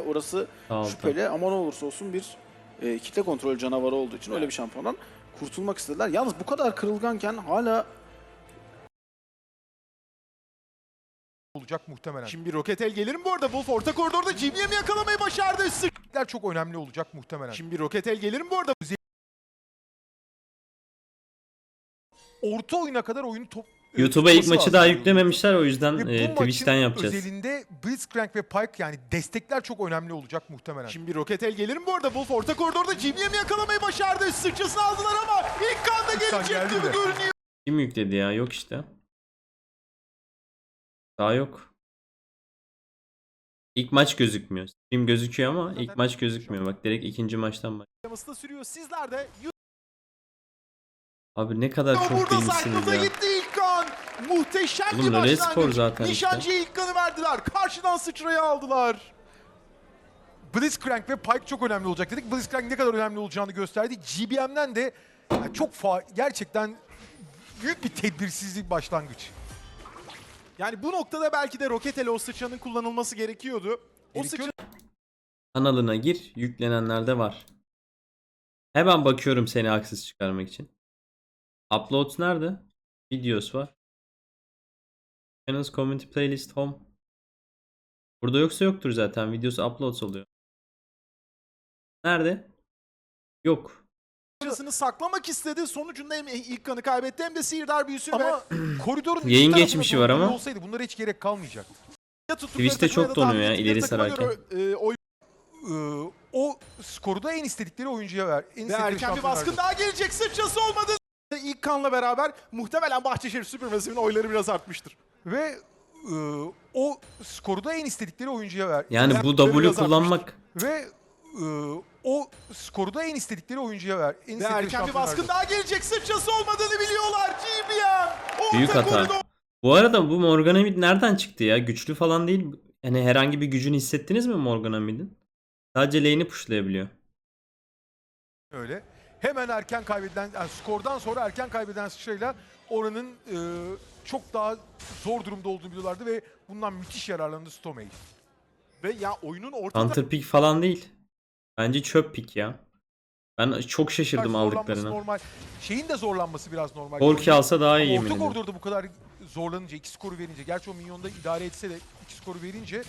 Orası Altı. şüpheli ama ne olursa olsun bir e, kitle kontrol canavarı olduğu için öyle bir şampiyondan kurtulmak istediler. Yalnız bu kadar kırılganken hala olacak muhtemelen. Şimdi bir roket el gelir mi bu arada? Wolf orta koridorda GBM'i yakalamayı başardı. Sıklar çok önemli olacak muhtemelen. Şimdi bir roket el gelir mi bu arada? Orta oyuna kadar oyunu top YouTube'a ilk maçı daha yüklememişler o yüzden Ve e, bu Twitch'ten yapacağız. özelinde Blitzcrank ve Pike yani destekler çok önemli olacak muhtemelen. Şimdi roket el gelir mi bu arada? Wolf orta koridorda GBM'i yakalamayı başardı. Sıçrasını aldılar ama ilk kan da İlk kan gelecek geldi gibi mi? görünüyor. Kim yükledi ya? Yok işte. Daha yok. İlk maç gözükmüyor. Stream gözüküyor ama ilk maç gözükmüyor. Bak direkt ikinci maçtan bak. Yaması da sürüyor. Sizler de Abi ne kadar çok Burada değilsiniz Cyclones'a ya. gitti. Muhteşem Oğlum bir başlangıç. Spor zaten işte. Nişancıya ilk kanı verdiler. Karşıdan sıçrayı aldılar. Blitzcrank ve Pike çok önemli olacak dedik. Blitzcrank ne kadar önemli olacağını gösterdi. GBM'den de yani çok fa gerçekten büyük bir tedbirsizlik başlangıç. Yani bu noktada belki de Roketel o sıçranın kullanılması gerekiyordu. O sıçra Kanalına gir. Yüklenenler de var. Hemen bakıyorum seni haksız çıkarmak için. Upload nerede? Videos var. Channels Community Playlist Home. Burada yoksa yoktur zaten. Videosu uploads oluyor. Nerede? Yok. sıçrasını saklamak istedi. Sonucunda hem ilk kanı kaybetti hem de Sihirdar büyüsü ve Ama koridorun iki Yayın tarafında geçmişi var ama. olsaydı bunlara hiç gerek kalmayacaktı. ya tuttukları Twitch'te takıma çok da tahmin donuyor ya, ettikleri ileri takıma sararken. göre, e, oy Ee, o skoru da en istedikleri oyuncuya ver. En ve istedikleri erken bir şampiyona baskın verdi. daha gelecek. Sıçrası olmadı. İlk kanla beraber muhtemelen Bahçeşehir Süpermasif'in oyları biraz artmıştır. Ve e, o skoru da en istedikleri oyuncuya ver. Yani bu W kullanmak Ve e, o skoru da en istedikleri oyuncuya ver. En Ve istedikleri erken bir şampiyona baskın daha gelecek. Sıçrası olmadığını biliyorlar. GBM. Orta büyük hata. koridor. Bu arada bu Morganamid nereden çıktı ya? Güçlü falan değil. Yani herhangi bir gücünü hissettiniz mi Morganamid'in? Sadece lane'i pushlayabiliyor. Öyle. Hemen erken kaybedilen, yani skordan sonra erken kaybeden sıçrayla oranın e, çok daha zor durumda olduğunu biliyorlardı ve bundan müthiş yararlandı Stomey. Ve ya oyunun orta Counter pick falan değil. Bence çöp pick ya. Ben çok şaşırdım Zorlanması aldıklarına. Normal. Şeyin de zorlanması biraz normal. Korki alsa daha iyi yemin orta koridorda bu kadar zorlanınca, iki skoru verince, gerçi o minyonda idare etse de iki skoru verince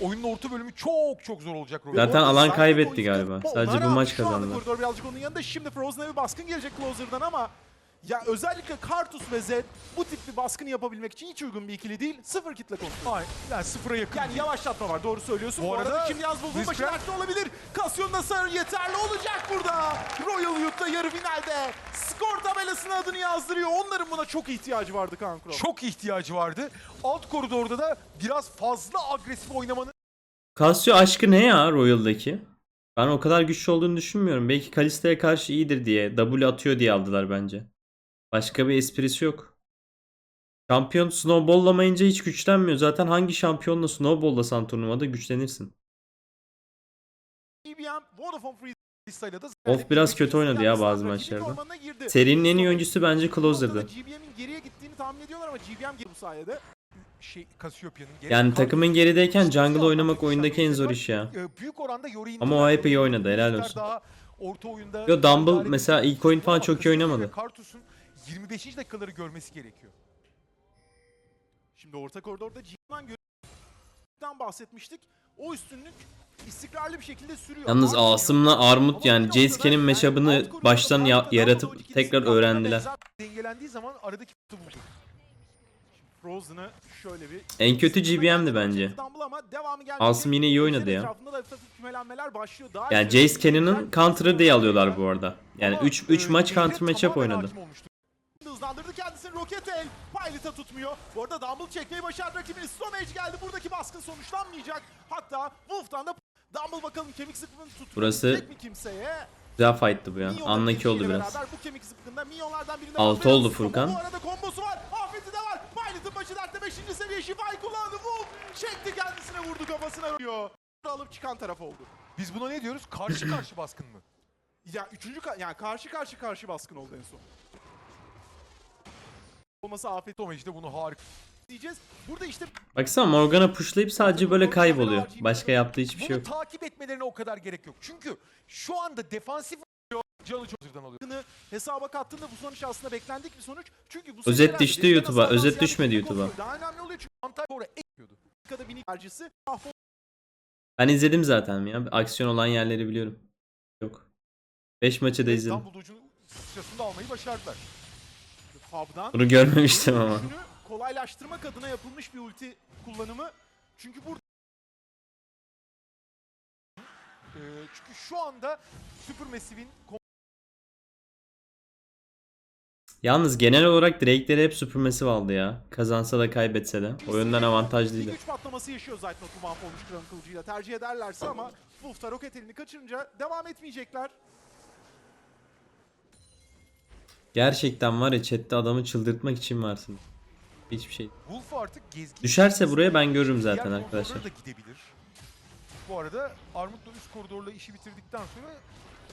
oyunun orta bölümü çok çok zor olacak. Zaten Orada alan kaybetti galiba. Sadece bu maç Şu anda kazandılar. Koridor birazcık onun yanında. Şimdi Frozen'a bir baskın gelecek Closer'dan ama ya özellikle Kartus ve Zed bu tip bir baskını yapabilmek için hiç uygun bir ikili değil. Sıfır kitle kontrolü. Hayır, yani sıfıra yakın. Yani yavaşlatma var doğru söylüyorsun. Bu Bu, arada, arada şimdi yaz bulduğun başı dertte olabilir. Kasyon'un hasarı yeterli olacak burada. Royal Youth'ta yarı finalde skor tabelasına adını yazdırıyor. Onların buna çok ihtiyacı vardı Kaan Kural. çok ihtiyacı vardı. Alt koridorda da biraz fazla agresif oynamanın Casio aşkı ne ya Royal'daki? Ben o kadar güçlü olduğunu düşünmüyorum. Belki Kalista'ya karşı iyidir diye. W atıyor diye aldılar bence. Başka bir esprisi yok. Şampiyon snowball'lamayınca hiç güçlenmiyor. Zaten hangi şampiyonla snowball'lasan turnuvada güçlenirsin. Of biraz kötü oynadı ya bazı maçlarda. Serinin en iyi oyuncusu bence Closer'dı. Şey Yani takımın gerideyken jungle oynamak oyundaki en zor iş ya. Yori'nin Ama o hep iyi oynadı, helal olsun. Yo, Dumble mesela ilk oyun falan çok iyi oynamadı. Ve Kartus'un 25. dakikaları görmesi gerekiyor. Şimdi orta koridorda GBM'den görüntüden bahsetmiştik. O üstünlük istikrarlı bir şekilde sürüyor. Yalnız Asım'la Armut yani yani meşabını baştan ya- yaratıp tekrar öğrendiler. Dengelendiği zaman aradaki buldu. Frozen'ı şöyle bir... En kötü GBM'di bence. Asım yine iyi oynadı ya. Yani Jace Cannon'ın counter'ı diye alıyorlar bu arada. Yani Ama, 3 3 e, maç counter matchup oynadı. Hızlandırdı kendisini Roketel. Pilot'a tutmuyor. Bu arada Dumble çekmeyi başardı rakibini. Stomage geldi. Buradaki baskın sonuçlanmayacak. Hatta Wolf'tan da Dumble bakalım kemik zıplığını tutabilecek Burası mi kimseye? Güzel fight'tı bu ya. Unlucky oldu biraz. Beraber bu kemik zıplığında minyonlardan birine Altı oldu. Furkan. Bu arada kombosu var. Afeti de var. Pilot'ın başı dertte 5. seviye şifayı kullandı. Wolf çekti kendisine vurdu kafasına. Alıp çıkan taraf oldu. Biz buna ne diyoruz? Karşı karşı baskın mı? Ya üçüncü ka- yani karşı karşı karşı baskın oldu en son. Olması afet Tom işte bunu harika. diyeceğiz. Burada işte Baksana Morgana pushlayıp sadece böyle kayboluyor. Başka yaptığı hiçbir şey Bunu yok. takip etmelerine o kadar gerek yok. Çünkü şu anda defansif canı çok zırdan oluyor. Bunu hesaba kattığında bu sonuç aslında beklendik bir sonuç. Çünkü bu Özet düştü YouTube'a, özet düşmedi YouTube'a. Daha önemli oluyor çünkü Antalya oraya ekliyordu. Antalya'da mini harcısı. Ben izledim zaten ya. Aksiyon olan yerleri biliyorum. Yok. 5 maçı da izledim. İstanbul ucunu sıçrasını da almayı başardılar. Hub'dan Bunu görmemiştim ama. Kolaylaştırmak adına yapılmış bir ulti kullanımı. Çünkü burada Ee, çünkü şu anda Supermassive'in Yalnız genel olarak Drake'leri hep Supermassive aldı ya. Kazansa da kaybetse de. O yönden avantajlıydı. güç patlaması yaşıyor Zaytnot bu mahvolmuş kram kılıcıyla. Tercih ederlerse ama Wolf'ta roket elini kaçırınca devam etmeyecekler. Gerçekten var ya chatte adamı çıldırtmak için varsın. Hiçbir şey. Wolf artık gezgin. Düşerse buraya ben görürüm zaten arkadaşlar. koridorlara da gidebilir. Bu arada Armut da üst koridorla işi bitirdikten sonra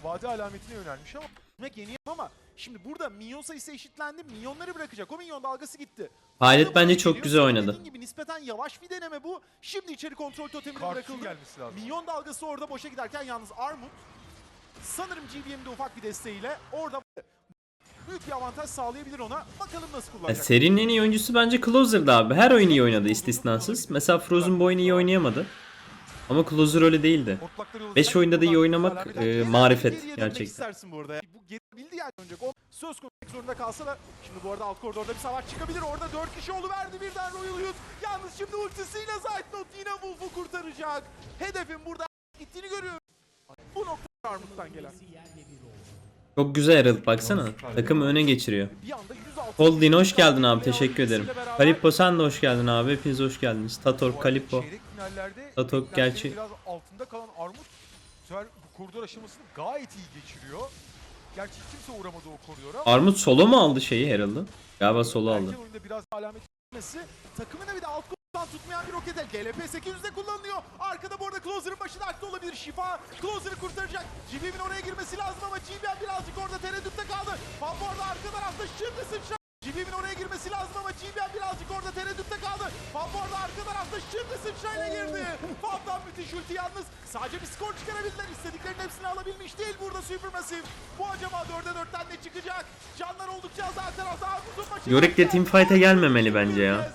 vade alametine yönelmiş ama Demek yeni ama şimdi burada minyon sayısı eşitlendi. Minyonları bırakacak. O minyon dalgası gitti. Pilot bence çok geliyor. güzel oynadı. dediğin gibi nispeten yavaş bir deneme bu. Şimdi içeri kontrol totemine bırakıldı. gelmesi lazım. Minyon dalgası orada boşa giderken yalnız Armut sanırım GBM'de ufak bir desteğiyle orada büyük bir avantaj sağlayabilir ona. Bakalım nasıl Ya kullanacak. serinin en iyi oyuncusu bence Closer'dı abi. Her oyun iyi oynadı istisnasız. Mesela Frozen bu oyunu iyi oynayamadı. Ama Closer öyle değildi. Hortlakları yolu- 5 oyunda da iyi oynamak e, marifet gerçekten. bu arada. ya. Bu geri bildi yani önce. O söz konusu zorunda kalsa da şimdi bu arada alt koridorda bir savaş çıkabilir. Orada 4 kişi verdi birden Royal Youth. Yalnız şimdi ultisiyle Zaytnot yine Wolf'u kurtaracak. Hedefin burada gittiğini görüyoruz. Bu nokta Armut'tan gelen. Çok güzel Herald baksana. Takım öne geçiriyor. Bir anda 106 Holdin hoş geldin abi teşekkür ederim. Kalippo sen de hoş geldin abi. Hepiniz hoş geldiniz. Bu Tator, arada Kalippo. Beklentilerin gerçi- altında kalan Armut koridor aşamasını gayet iyi geçiriyor. Gerçi kimse uğramadı o koridora Armut solo mu aldı şeyi Herald'ı? Galiba solo aldı. takımına bir de alt tutmayan bir roket el. GLP 800'de kullanılıyor. Arkada bu arada Closer'ın başı dertte olabilir. Şifa Closer'ı kurtaracak. GBM'in oraya girmesi lazım ama GBM birazcık orada tereddütte kaldı. Fan bu arada arka tarafta şimdi sıçra. GBM'in oraya girmesi lazım ama GBM birazcık orada tereddütte kaldı. Fan bu arada arka tarafta şimdi sıçrayla girdi. Fan'dan müthiş ulti yalnız. Sadece bir skor çıkarabildiler. İstediklerinin hepsini alabilmiş değil burada Supermassive. Bu acaba 4'e 4'ten ne çıkacak? Canlar oldukça az. Armut'un başı Yorick de teamfight'e gelmemeli bence ya.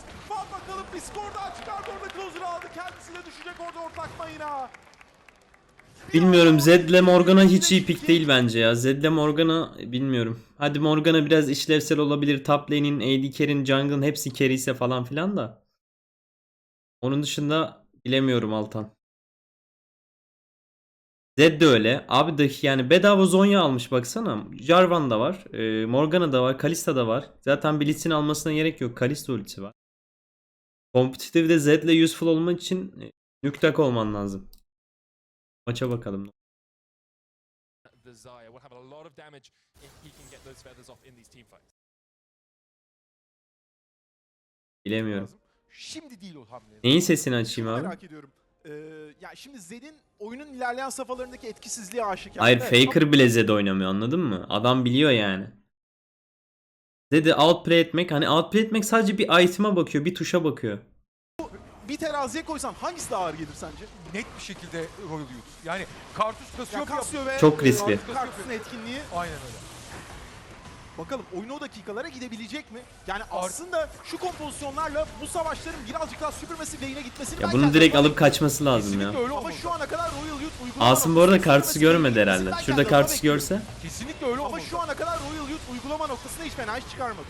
Bir skor daha çıkardı orada Closer'ı aldı. Kendisi de düşecek orada ortak mayına. Bilmiyorum Zed'le Morgana hiç iyi pick değil bence ya. Zed'le Morgana bilmiyorum. Hadi Morgana biraz işlevsel olabilir. Top lane'in, AD carry'in, jungle'ın hepsi carry ise falan filan da. Onun dışında bilemiyorum Altan. Zed de öyle. Abi de yani bedava Zonya almış baksana. Jarvan da var. e, Morgana da var. Kalista da var. Zaten Blitz'in almasına gerek yok. Kalista ultisi var. Kompetitifde Zed'le useful olmak için e, nüktak olman lazım. Maça bakalım. Bilemiyorum. Şimdi değil o hamle. Neyin sesini açayım abi? merak ediyorum. Ee, ya şimdi Zed'in oyunun ilerleyen safhalarındaki etkisizliği aşikar. Hayır Evet, Faker bile Zed oynamıyor anladın mı? Adam biliyor yani. Zed'i outplay etmek hani outplay etmek sadece bir item'a bakıyor bir tuşa bakıyor. Bir teraziye koysan hangisi daha ağır gelir sence? Net bir şekilde Royal Youth. Yani kartuş Ya kasıyor. Casio ve Çok riskli. Kartus'un etkinliği Aynen öyle. bakalım oyun o dakikalara gidebilecek mi? Yani aslında şu kompozisyonlarla bu savaşların birazcık daha Supermassive lane'e gitmesini Ya bunu direkt alıp kaçması lazım ya. Öyle Ama şu ana kadar Royal Youth uygulama Asım bu arada Supermassive görmedi herhalde. Şurada bekliyorum. görse. Kesinlikle öyle Ama şu ana kadar Royal Youth uygulama noktasında hiç fena iş çıkarmadı.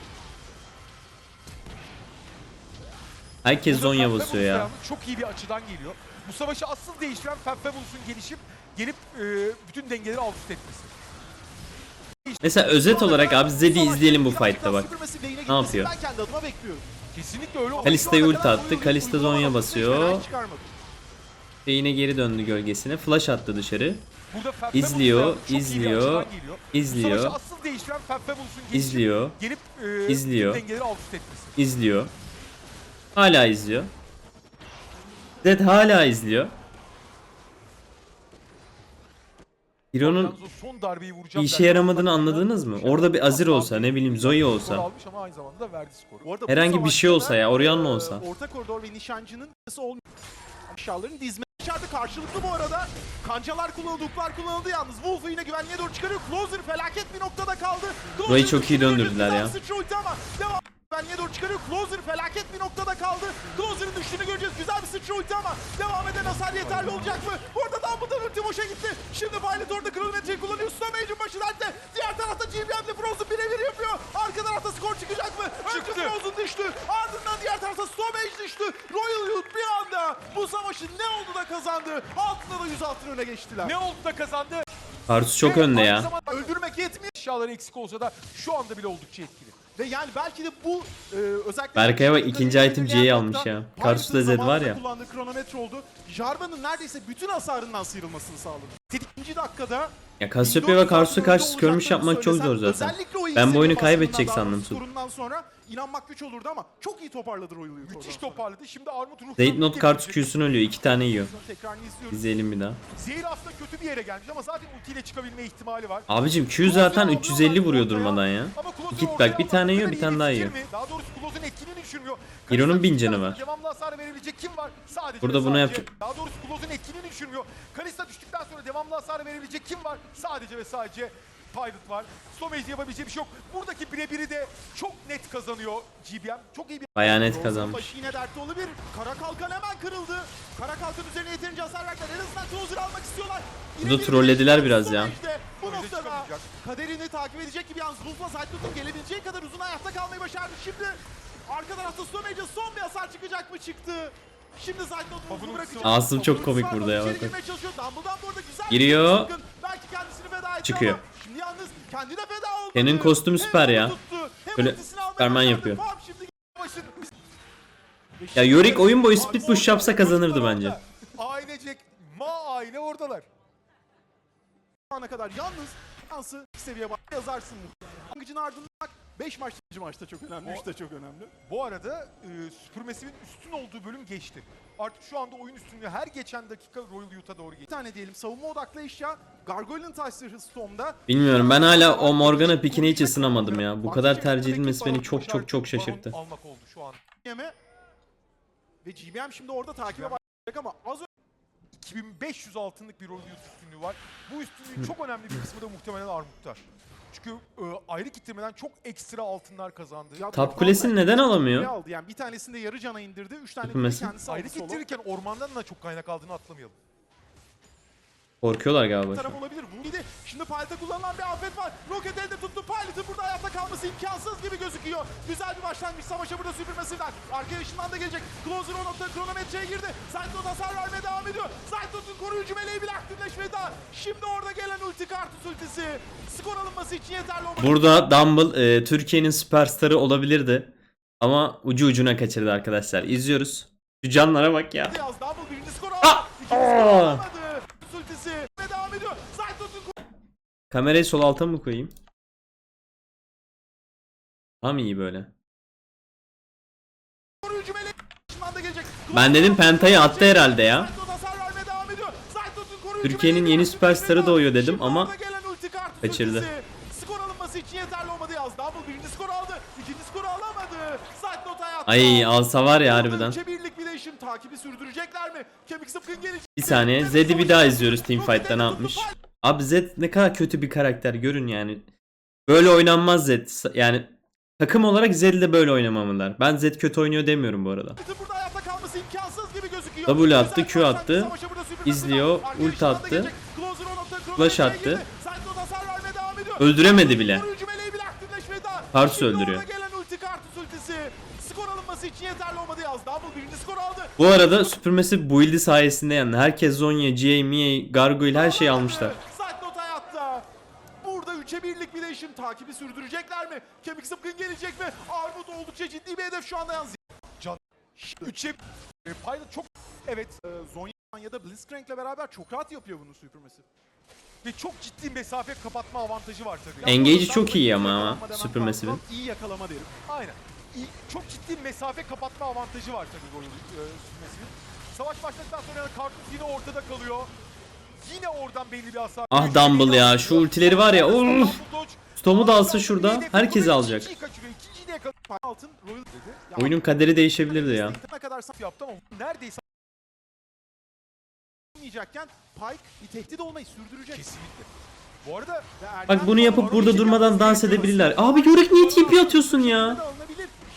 Herkes Zonya basıyor ya. Çok iyi bir açıdan geliyor. Bu savaşı asıl değiştiren Fab Fabulous'un gelişip gelip e, bütün dengeleri alt üst etmesi. Mesela özet olarak abi Zed'i izleyelim bu fight'ta bak. Ne yapıyor? Kesinlikle öyle. Kalista'yı ulti attı, Kalista Zonya basıyor. Ve yine geri döndü gölgesine. Flash attı dışarı. İzliyor, izliyor, izliyor, İzliyor. e, izliyor. izliyor. Hala izliyor. Zed hala izliyor. O son darbeyi bir vuracağım işe yaramadığını anladınız mı? Orada bir Azir olsa ne bileyim Zoe olsa. almış ama aynı zamanda da verdi skoru. Bu arada bu Herhangi bir şey savaşta olsa ya, Orianna e, olsa. Orta koridor ve nişancının kısa olmuyor. Aşağıların dizme dışarıda karşılıklı bu arada. Kancalar kullanıldı, uklar kullanıldı yalnız. Wolf'u yine güvenliğe doğru çıkarıyor. Closer felaket bir noktada kaldı. Burayı çok iyi döndürdüler ya. Sıçra ulti ama devam. Güvenliğe doğru çıkarıyor. Closer felaket bir noktada kaldı. Closer'ın düştüğünü göreceğiz. Güzel bir sıçra ulti ama devam eden hasar yeterli olacak mı? Bu arada Dumbledore ulti boşa gitti. Şimdi Violet orada kronometreyi kullanıyor. Stomage'in başı dertte. Diğer tarafta GBM'le Frozen birebir yapıyor. Arka tarafta skor çıkacak mı? Önce Çıktı. Frozen düştü. Ardından diğer tarafta Stomage düştü. Royal Youth bir anda bu savaşın ne oldu da kazandı? Altında da 100 altın öne geçtiler. Ne oldu da kazandı? Kartus çok önde ya. Öldürmek yetmiyor. Eşyaları eksik olsa da şu anda bile oldukça etkili. Ve yani belki de bu e, özellikle... Berkay'a bak, ikinci item C'yi almış ya. Karşısında Zed var ya. kullandığı kronometre oldu. Jarvan'ın neredeyse bütün hasarından sıyrılmasını sağladı. 8. dakikada Ya Cassiopeia ve Kartus'a karşı skirmish yapmak çok zor zaten. Ben bu oyunu kaybedecek sandım. Sonra inanmak güç olurdu ama çok iyi toparladı Royal Youth. Müthiş toparladı. Şimdi Armut ruhunu Zeyt Not Kartus Q'sunu ölüyor. iki tane yiyor. İzleyelim bir daha. Zehir aslında kötü bir yere gelmiş ama zaten ultiyle çıkabilme ihtimali var. Abicim Q zaten 350 vuruyor durmadan ya. Git bak bir tane yiyor bir tane daha yiyor. Daha doğrusu Kloz'un etkini düşürmüyor. Kalista bin canı var. Devamlı hasar verebilecek kim var? Sadece Burada bunu yapacak- Daha doğrusu Kloz'un etkini düşürmüyor. Kalista düştükten sonra devamlı hasar verebilecek kim var? Sadece ve sadece Pilot var. Stomage yapabileceği bir şey yok. Buradaki birebiri de çok net kazanıyor GBM. Çok iyi bir Bayağı net kazanmış. yine dertte olabilir. Kara kalkan hemen kırıldı. Kara kalkan üzerine yeterince hasar verdiler. En azından closer almak istiyorlar. Yine bir trollediler biraz ya. Bu noktada kaderini takip edecek gibi yalnız Wolf'la Cyclone'un gelebileceği kadar uzun hayatta kalmayı başardı. Şimdi arka tarafta Stomage'e son bir hasar çıkacak mı çıktı? Şimdi Babunun Wolf'u bırakacak. Asım çok komik burada ya, bakın. Giriyor. Çıkıyor. Yalnız kendine feda olmadı. Senin kostümü süper ya. Böyle Superman yapıyor. Ya Yorick oyun boyu split push yapsa kazanırdı bence. Ailecek ma aile oradalar. Ana kadar yalnız şansı seviye bak yazarsın bu. Angıcın ardından 5 maç 5 maçta çok önemli, 3 de çok önemli. Bu arada e, Supermassive'in üstün olduğu bölüm geçti. Artık şu anda oyun üstünlüğü her geçen dakika Royal Youth'a doğru Bir geçti. tane diyelim savunma odaklı eşya Gargoyle'ın taşları Storm'da. Bilmiyorum ben hala o Morgana pikine hiç ısınamadım ya. Bu kadar tercih edilmesi beni çok çok çok şaşırttı. Almak oldu şu an. Ve GBM şimdi orada takibe başlayacak ama az 2500 altınlık bir Royal Youth üstünlüğü var. Bu üstünlüğün çok önemli bir kısmı da muhtemelen Armut'ta. Çünkü e, ayrı kitlемeden çok ekstra altınlar kazandı. Ya bu kulesini neden ne alamıyor? aldı? Yani bir tanesini de yarı cana indirdi. 3 tane de Hükümesi. kendisi ayrı kitlenirken ormandan da çok kaynak aldığını atlamayalım. Korkuyorlar galiba. taraf olabilir. Bu idi. Şimdi Pilot'a kullanılan bir afet var. Rocket elde tuttu. Pilot'ın burada hayatta kalması imkansız gibi gözüküyor. Güzel bir başlangıç savaşa burada süpürmesinden. Arka yaşından da gelecek. Closer o nokta kronometreye girdi. Cyclone hasar vermeye devam ediyor. Cyclone'un koruyucu meleği bile aktifleşmedi daha. Şimdi orada gelen ulti kartus ultisi. Skor alınması için yeterli. Burada Dumble e, Türkiye'nin süperstarı olabilirdi. Ama ucu ucuna kaçırdı arkadaşlar. İzliyoruz. Şu canlara bak ya. Yaz double birinci skor aldı. Ah! İkinci skor Aa! alamadı. Ultisi ve devam ediyor. Cyclone'un Kamerayı sol alta mı koyayım? Tam iyi böyle. koruyucu gelecek. Ben dedim Penta'yı attı herhalde ya. Cyclone hasar vermeye devam ediyor. Cyclone'un koruyucu Türkiye'nin yeni süperstarı doğuyor dedim ama kaçırdı. ultisi. Skor alınması için yeterli olmadı yaz. Double birinci skoru aldı. İkinci skoru alamadı. Cyclone hayatta. ay alsa var ya harbiden. Birlik Bilation takibi sürdürecekler mi? Kemik sıfkın gelecek. Bir saniye Zed'i bir daha izliyoruz Teamfight'ta ne yapmış. Abi Zed ne kadar kötü bir karakter görün yani. Böyle oynanmaz Zed. Yani takım olarak Zed'le de böyle oynamamalılar. Ben Zed kötü oynuyor demiyorum bu arada. W attı, Q attı, izliyor, var. Arka ult yaşından da attı, flash attı. Öldüremedi bile. Şimdi öldürüyor. ulti. Bu arada süpürmesi build'i sayesinde yani. Herkes Zonya, GA, Mia, Gargoyle her şeyi almışlar. Burada 3'e 1'lik Bilation takibi sürdürecekler mi? Kemik sıpkın gelecek mi? Armut oldukça ciddi bir hedef şu anda yalnız. Üçe e, Pilot çok evet Ee, Zonya ya da Blitzcrank'le beraber çok rahat yapıyor bunu süpürmesi. ve çok ciddi mesafe kapatma avantajı var tabii. Engage'i çok iyi ama ama Supermassive'in. İyi yakalama derim. Aynen. İyi- çok ciddi mesafe kapatma avantajı var tabii Royal e, Supermassive'in. Savaş başladıktan sonra Kartus yine ortada kalıyor. Yine oradan belli bir hasar. Ah Dumble ya, şu ultileri var ya, Dumble uf! dodge. Storm'u da alsa şurada herkesi alacak. Oyunun kaderi değişebilirdi ya. Neredeyse Olmayacakken Pike bir tehdit olmayı sürdürecek. kesinlikle. Bu arada Bak bunu yapıp burada durmadan dans edebilirler. Abi Yorick niye TP atıyorsun ya?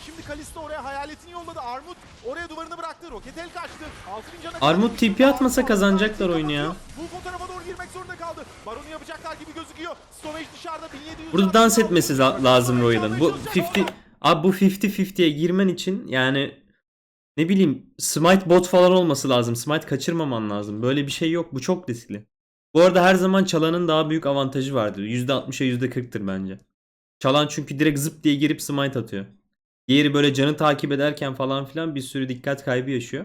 Şimdi Kalisto oraya hayaletini yolladı. Armut oraya duvarını bıraktı. Roketel kaçtı. Altın cana Armut TP atmasa kazanacaklar oyunu ya. Bu fotoğrafa doğru girmek zorunda kaldı. Baron'u yapacaklar gibi gözüküyor. Stovage dışarıda 1700. Burada dans etmesi la- lazım Royal'ın. Bu 50 Abi bu 50-50'ye girmen için yani ne bileyim smite bot falan olması lazım. Smite kaçırmaman lazım. Böyle bir şey yok. Bu çok riskli. Bu arada her zaman çalanın daha büyük avantajı vardır. %60'a %40'tır bence. Çalan çünkü direkt zıp diye girip smite atıyor. Diğeri böyle canı takip ederken falan filan bir sürü dikkat kaybı yaşıyor.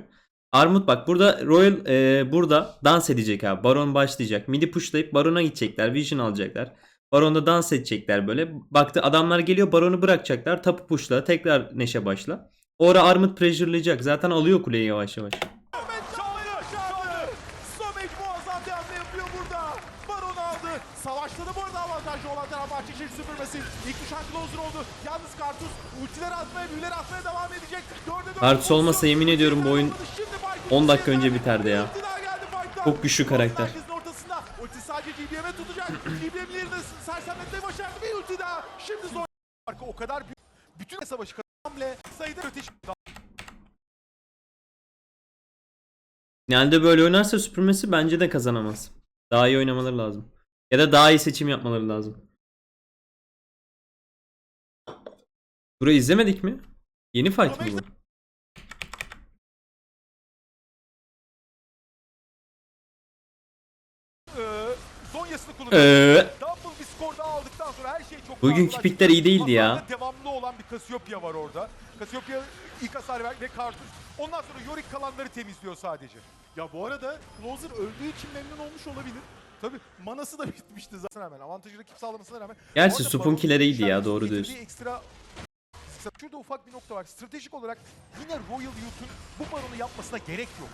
Armut bak burada Royal e, burada dans edecek abi. Baron başlayacak. Midi pushlayıp Baron'a gidecekler. Vision alacaklar. Baron'da dans edecekler böyle. Baktı adamlar geliyor Baron'u bırakacaklar. Tapu pushla tekrar Neşe başla. Orada Armut pressure'layacak. Zaten alıyor kuleyi yavaş yavaş. Da bu arada avantajlı olan taraf Bahçeşehir süpürmesi. İlk düşen Closer oldu. Yalnız Kartus ultiler atmaya, büyüler atmaya devam edecek. Dörde Kartus olmasa yemin ediyorum bu oyun Şimdi Pike'ın 10 dakika önce biterdi ya. Çok güçlü karakter. Ulti sadece GBM'e tutacak. GBM yerine sersemletmeyi başardı. Bir ulti daha. Şimdi zor. O kadar. Bütün savaşı hamle sayıda öteş. Finalde böyle oynarsa süpürmesi bence de kazanamaz. Daha iyi oynamaları lazım. Ya da daha iyi seçim yapmaları lazım. Burayı izlemedik mi? Yeni fight mı bu? Ee, skor daha aldıktan sonra her şey çok Bugünkü pikler iyi değildi ya. Devamlı olan bir Cassiopeia var orada. Cassiopeia ilk hasar ver ve Kartus. Ondan sonra Yorick kalanları temizliyor sadece. Ya bu arada Closer öldüğü için memnun olmuş olabilir. Tabi manası da bitmişti zaten hemen. Avantajı rakip sağlamasına rağmen. Gerçi Supunkileriydi Baron'un ya, doğru diyorsun. Ekstra Şurada ufak bir nokta var. Stratejik olarak yine Royal Youth'un bu baronu yapmasına gerek yok.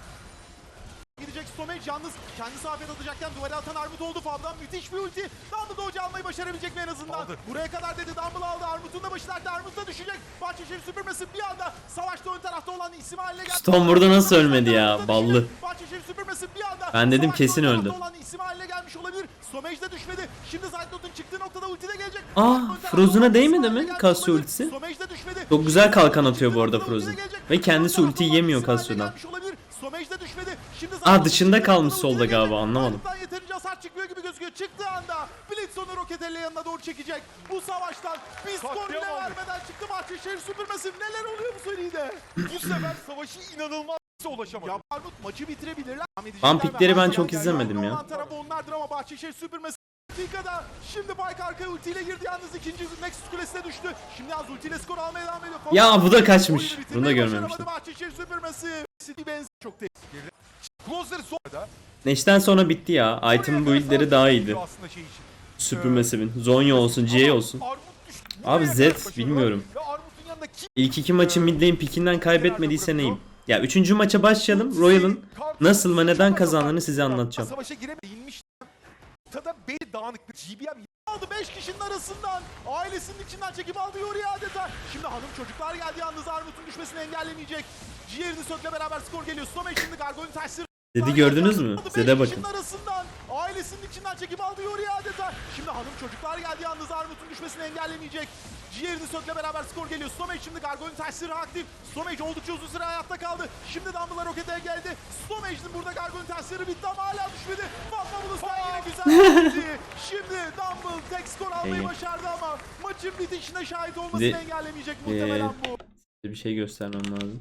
Gidecek Stomage yalnız kendisi afet atacakken duvara atan Armut oldu. Fab'dan müthiş bir ulti. Dumble Doge'u almayı başarabilecek mi en azından? Aldı. Buraya kadar dedi Dumble aldı. Armut'un da başı dertte. Armut da düşecek. Bahçeşehir süpürmesi bir anda savaşta ön tarafta olan isim haline geldi. Storm burada nasıl ölmedi ya? Ballı. Bahçeşehir süpürmesi bir anda Ben dedim savaşta kesin ön tarafta öldü. olan isim haline gelmiş olabilir. Stomage de düşmedi. Şimdi Zaytnot'un çıktığı noktada ulti de gelecek. Aa, Frozen'a değmedi mi Cassio ultisi? Stomage de düşmedi. Çok güzel kalkan atıyor bu arada Frozen. Ve kendisi ultiyi yemiyor Cassio'dan. Aa, dışında kalmış solda galiba, anlamadım. Yeterince hasar çıkmıyor gibi gözüküyor. Çıktığı anda Blitz onu Roketel'le yanına doğru çekecek. Bu savaştan bir skor bile vermeden çıktı Bahçeşehir süpürmesi. Neler oluyor bu seride? Bu sefer savaşı inanılmaz ulaşamadı. Ya Armut maçı bitirebilirler. Devam edecekler Van ve pikleri ben çok izlemedim ya. olan tarafı onlardır ama Bahçeşehir süpürmesi dakikada şimdi Pike arkaya ultiyle girdi yalnız ikinci Nexus kulesine düştü. Şimdi yalnız ultiyle skor almaya devam ediyor. Ya bu da kaçmış. Bunu da görmemiştim. Bahçeşehir süpürmesi. City benzi çok değil. Neşten sonra bitti ya. Item build'leri daha iyiydi. Aslında şey. Süpürmesi bin. Zonya olsun, Ama olsun. Abi Z bilmiyorum. İlk iki maçı mid lane pikinden kaybetmediyse neyim? Ya üçüncü maça başlayalım. Royal'ın nasıl ve neden kazandığını size anlatacağım. Savaşa giremedi. İnmiş. Tada belli dağınıklık. GBM aldı 5 kişinin arasından. Ailesinin içinden çekip aldı Yuri adeta. Şimdi hanım çocuklar geldi yalnız Armut'un düşmesini engellemeyecek. Ciğerini sökle beraber skor geliyor. Stomach şimdi Gargoyle'un tersleri Dedi gördünüz mü? Zed'e bakın. arasından ailesinin içinden çekip aldı Yuri adeta. Şimdi hanım çocuklar geldi yalnız Armut'un düşmesini engellemeyecek. Ciğerini sökle beraber skor geliyor. Stomach şimdi Gargoyle'un tersleri aktif. Stomach oldukça uzun süre hayatta kaldı. Şimdi Dumble'lar rokete geldi. Stomach'ın burada Gargoyle'un tersleri bitti ama hala düşmedi. Fatma Bulus'tan yine güzel ulti. Şimdi Dumble tek skor almayı İyi. başardı ama maçın bitişine şahit olmasını de- engellemeyecek Ee, muhtemelen bu. Size bir şey göstermem lazım.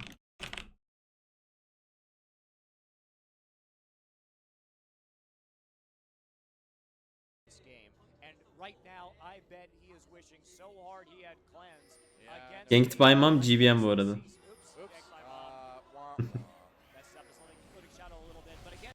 This game. And right now, I bet he is wishing so hard he had cleanse against. Ganked by Mom GBM bu arada. Oops. Ganked by Mom. Messed up his living, living shadow a little bit, but again.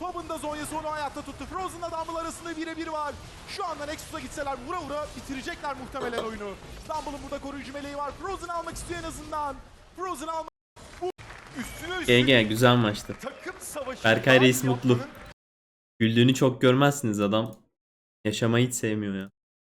Tobin da Zonya'sı onu hayatta tuttu. Frozen'la Dumble arasında birebir var. Şu anda Nexus'a gitseler vura vura bitirecekler muhtemelen oyunu. Dumble'ın burada koruyucu meleği var. Frozen almak istiyor en azından. Frozen almak üstüne üstlük GG güzel maçtı. takım savaşı Berkay Reis mutlu. Güldüğünü çok görmezsiniz adam. Yaşamayı hiç sevmiyor ya.